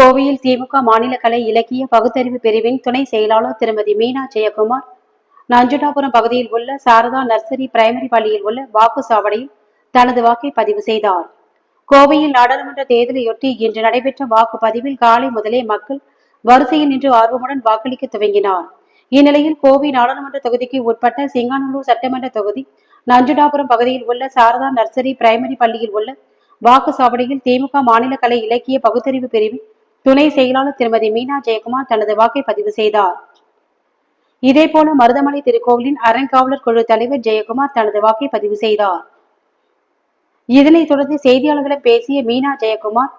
கோவையில் திமுக மாநில கலை இலக்கிய பகுத்தறிவு பிரிவின் துணை செயலாளர் திருமதி மீனா ஜெயக்குமார் நஞ்சுண்டாபுரம் பகுதியில் உள்ள சாரதா நர்சரி பிரைமரி பள்ளியில் உள்ள வாக்கு சாவடியில் தனது வாக்கை பதிவு செய்தார். கோவையில் நாடாளுமன்ற தேர்தலையொட்டி இன்று நடைபெற்ற வாக்குப்பதிவில் காலை முதலே மக்கள் வரிசையில் நின்று ஆர்வமுடன் வாக்களிக்க துவங்கினார். இந்நிலையில் கோவை நாடாளுமன்ற தொகுதிக்கு உட்பட்ட சிங்கானூர் சட்டமன்ற தொகுதி நஞ்சுடாபுரம் பகுதியில் உள்ள சாரதா நர்சரி பிரைமரி பள்ளியில் உள்ள வாக்கு சாவடியில் திமுக மாநில கலை இலக்கிய பகுத்தறிவு பிரிவின் துணை செயலாளர் திருமதி மீனா ஜெயக்குமார் தனது வாக்கை பதிவு செய்தார். இதேபோல மருதமலை திருக்கோவிலின் அறங்காவலர் குழு தலைவர் ஜெயக்குமார் தனது வாக்கை பதிவு செய்தார். இதனைத் தொடர்ந்து செய்தியாளர்களிடம் பேசிய மீனா ஜெயக்குமார்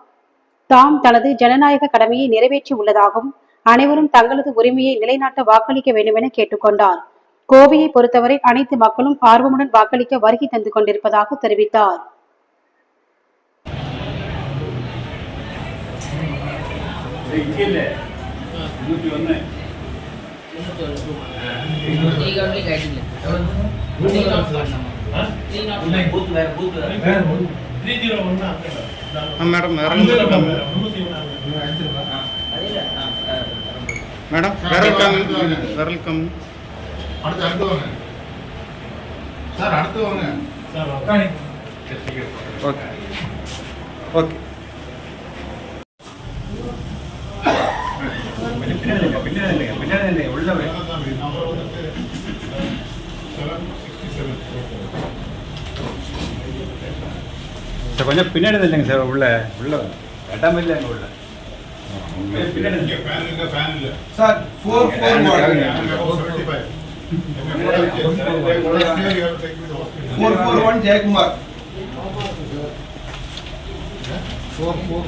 தாம் தனது ஜனநாயக கடமையை நிறைவேற்றி உள்ளதாகவும் அனைவரும் தங்களது உரிமையை நிலைநாட்ட வாக்களிக்க வேண்டும் என கேட்டுக்கொண்டார். கோவையை பொறுத்தவரை அனைத்து மக்களும் ஆர்வமுடன் வாக்களிக்க வருகை தந்து கொண்டிருப்பதாக தெரிவித்தார். கீழே நூற்றி ஒன்று மேடம் மேடம் விரல் கம் விரல் கம் அடுத்து அடுத்து வாங்க சார் அடுத்து வாங்க சார் ஓகே ஓகே சார் கொஞ்சம் பின்னாடி இல்லைங்க சார் உள்ள உள்ள இடம் இல்லை அங்கே உள்ள. பின்னாடி இங்க ஃபேன் இல்ல ஃபேன் இல்ல. Sir four four five four four one Jayakumar four four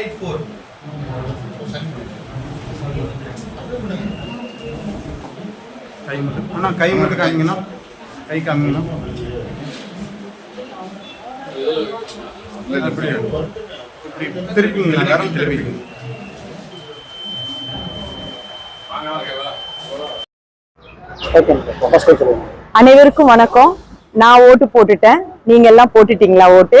eight four கை மட்டும். அண்ணா கை மட்டும் காமிங்கண்ணா. கை காமிங்கண்ணா. இப்படி இப்படி திருப்பிங்க விரல் திருப்பிங்க அனைவருக்கும் வணக்கம். நான் ஓட்டு போட்டுட்டேன். நீங்க எல்லாம் போட்டுட்டீங்களா ஓட்டு?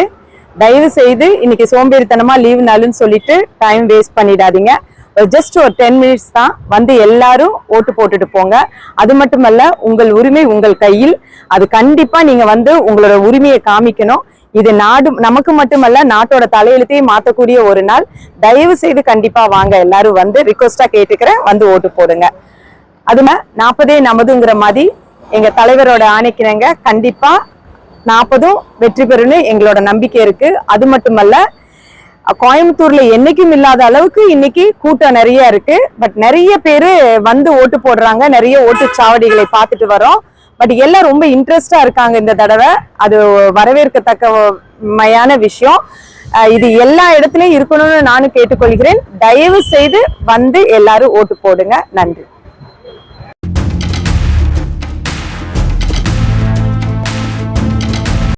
தயவு செய்து இன்னைக்கு சோம்பேறித்தனமா லீவ் நாளுன்னு சொல்லிட்டு டைம் வேஸ்ட் பண்ணிடாதீங்க. ஜஸ்ட் ஒரு டென் மினிட்ஸ் தான் வந்து எல்லாரும் ஓட்டு போட்டுட்டு போங்க. அது மட்டுமல்ல உங்கள் உரிமை உங்கள் கையில். அது கண்டிப்பா நீங்க வந்து உங்களோட உரிமையை காமிக்கணும். இது நாடு நமக்கு மட்டுமல்ல நாட்டோட தலையெழுத்தையும் மாத்தக்கூடிய ஒரு நாள். தயவு செய்து கண்டிப்பா வாங்க. எல்லாரும் வந்து ரிக்வஸ்டா கேட்டுக்கிறேன். வந்து ஓட்டு போடுங்க. அதுமே நாற்பதே நமதுங்கிற மாதிரி எங்க தலைவரோட ஆணைக்கிறங்க. கண்டிப்பா நாற்பதும் வெற்றி பெறும்னு எங்களோட நம்பிக்கை இருக்கு. அது மட்டுமல்ல கோயம்புத்தூர்ல என்னைக்கும் இல்லாத அளவுக்கு இன்னைக்கு கூட்டம் நிறைய இருக்கு. பட் நிறைய பேரு வந்து ஓட்டு போடுறாங்க. நிறைய ஓட்டுச்சாவடிகளை பார்த்துட்டு வரோம். பட் எல்லாம் ரொம்ப இன்ட்ரெஸ்டா இருக்காங்க இந்த தடவை. அது வரவேற்கத்தக்கமையான விஷயம். இது எல்லா இடத்துலயும் இருக்கணும்னு நானும் கேட்டுக்கொள்கிறேன். தயவு செய்து வந்து எல்லாரும் ஓட்டு போடுங்க. நன்றி.